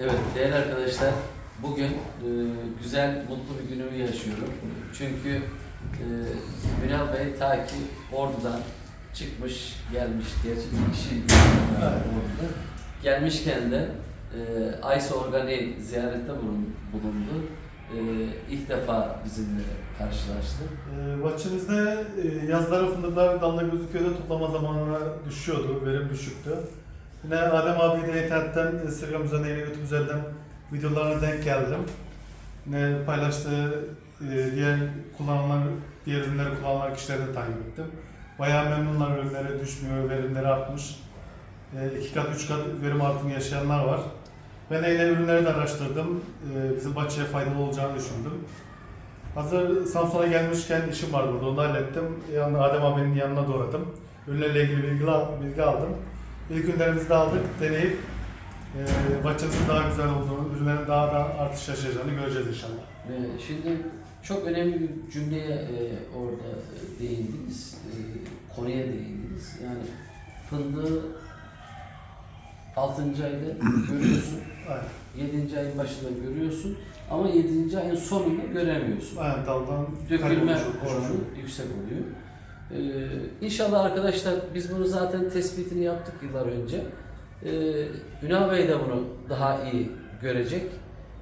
Evet değerli arkadaşlar bugün e, güzel mutlu bir günümü yaşıyorum. Çünkü e, Ünal Bey ta ki Ordu'dan çıkmış gelmiş gerçi bir kişi Ordu'da. Gelmişken de e, Aysa Organi ziyarette bulun- bulundu. E, ilk defa bizimle karşılaştı. Ee, Bahçemizde e, yazları fındıklar dalda gözüküyordu, toplama zamanına düşüyordu, verim düşüktü. Yine Adem abi de internetten, Instagram üzerinden, YouTube üzerinden videolarına denk geldim. Yine paylaştığı e, diğer kullanılan, diğer ürünleri kullanan kişileri de takip ettim. Bayağı memnunlar ürünleri düşmüyor, verimleri artmış. E, iki kat, üç kat verim artımı yaşayanlar var. Ben de yine ürünleri de araştırdım. E, bizim bahçeye faydalı olacağını düşündüm. Hazır Samsun'a gelmişken işim var burada, onu hallettim. Yanına Adem abinin yanına doğradım. Ürünlerle ilgili bilgi aldım. İlk ürünlerimizi de aldık, deneyip e, bahçemizin daha güzel olduğunu, ürünlerin daha da artış yaşayacağını göreceğiz inşallah. E, şimdi çok önemli bir cümleye e, orada e, değindiniz. E, konuya değindiniz. Yani fındığı 6. ayda görüyorsun. Aynen. 7. ayın başında görüyorsun ama 7. ayın sonunda göremiyorsun. Aynen daldan Dökülme kaybolmuş, oranı yüksek oluyor. Ee, inşallah arkadaşlar biz bunu zaten tespitini yaptık yıllar önce. Ee, Ünal Bey de bunu daha iyi görecek,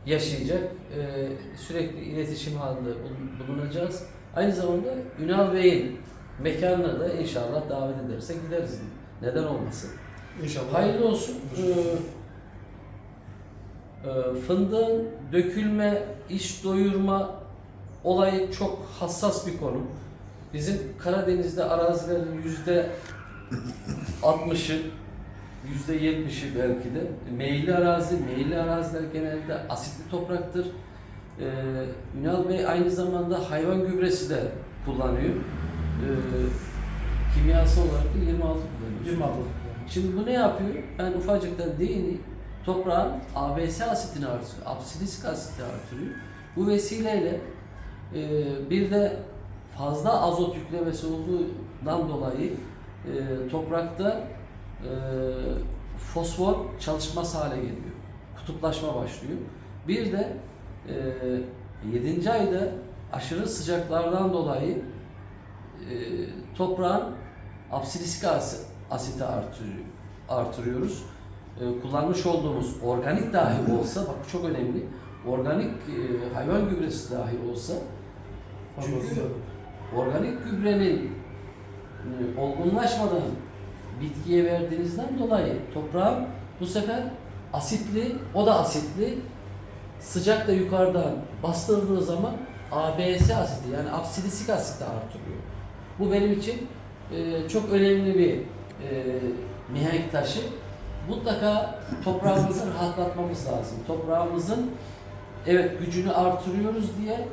yaşayacak. Ee, sürekli iletişim halinde bul- bulunacağız. Aynı zamanda Ünal Bey'in mekanına da inşallah davet edersek gideriz. Neden olmasın? İnşallah. Hayırlı olsun. Ee, e, fındığın dökülme, iş doyurma olayı çok hassas bir konu. Bizim Karadeniz'de arazilerin yüzde 60'ı, yüzde 70'i belki de meyilli arazi. Meyilli araziler genelde asitli topraktır. Ee, Ünal Bey aynı zamanda hayvan gübresi de kullanıyor. Ee, kimyasal olarak da 26 kullanıyor. 26. Şimdi bu ne yapıyor? Ben ufacıktan değineyim. Toprağın ABS asitini artırıyor, absilik asiti artırıyor. Bu vesileyle e, bir de fazla azot yüklemesi olduğundan dolayı e, toprakta e, fosfor çalışmaz hale geliyor. Kutuplaşma başlıyor. Bir de e, 7. ayda aşırı sıcaklardan dolayı e, toprağın absilik asit, asiti artırıyor, artırıyoruz. E, kullanmış olduğumuz organik dahi olsa, bak bu çok önemli, organik e, hayvan gübresi dahi olsa, çünkü. Organik gübrenin e, olgunlaşmadan bitkiye verdiğinizden dolayı toprağın bu sefer asitli, o da asitli, sıcak da yukarıdan bastırdığı zaman ABS asiti yani absilisik asiti artırıyor. Bu benim için e, çok önemli bir e, mihenk taşı. Mutlaka toprağımızı rahatlatmamız lazım. Toprağımızın evet gücünü artırıyoruz diye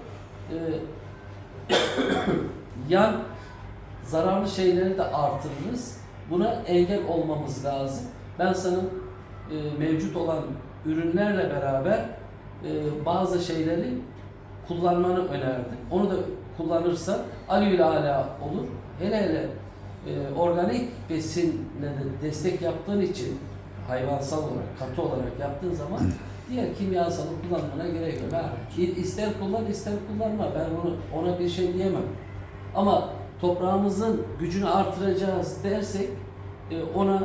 e, yan zararlı şeyleri de artırırız. Buna engel olmamız lazım. Ben sana e, mevcut olan ürünlerle beraber e, bazı şeyleri kullanmanı önerdim. Onu da kullanırsan alüyle ala olur. Hele hele e, organik besinle de destek yaptığın için hayvansal olarak, katı olarak yaptığın zaman diğer kimyasalı kullanmana gerek yok. Ha, ister kullan ister kullanma. Ben onu ona bir şey diyemem. Ama toprağımızın gücünü artıracağız dersek e, ona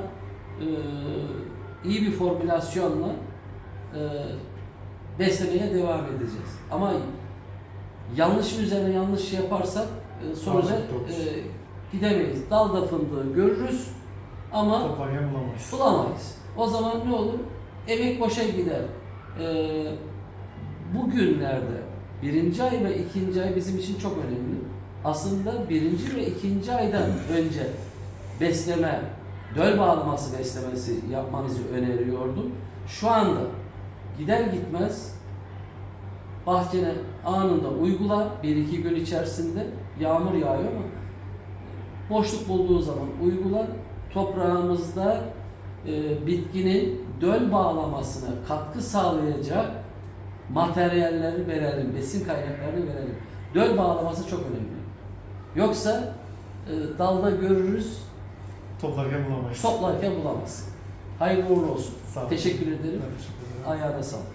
e, iyi bir formülasyonla e, beslemeye devam edeceğiz. Ama yanlış üzerine yanlış yaparsak e, sonuca e, gidemeyiz. Dalda fındığı görürüz ama bulamayız. bulamayız. O zaman ne olur? Emek boşa gider. Ee, bugünlerde birinci ay ve ikinci ay bizim için çok önemli. Aslında birinci ve ikinci aydan önce besleme, döl bağlaması beslemesi yapmanızı öneriyordum. Şu anda gider gitmez bahçene anında uygula bir iki gün içerisinde yağmur yağıyor ama boşluk bulduğu zaman uygula toprağımızda e, bitkinin döl bağlamasına katkı sağlayacak materyalleri verelim, besin kaynaklarını verelim. Döl bağlaması çok önemli. Yoksa e, dalda görürüz, Toplarken bulamayız. toplarken bulamaz. Hayırlı uğurlu olsun. Sağ olun. Teşekkür ederim. Ben teşekkür ederim. Ayağına sağlık.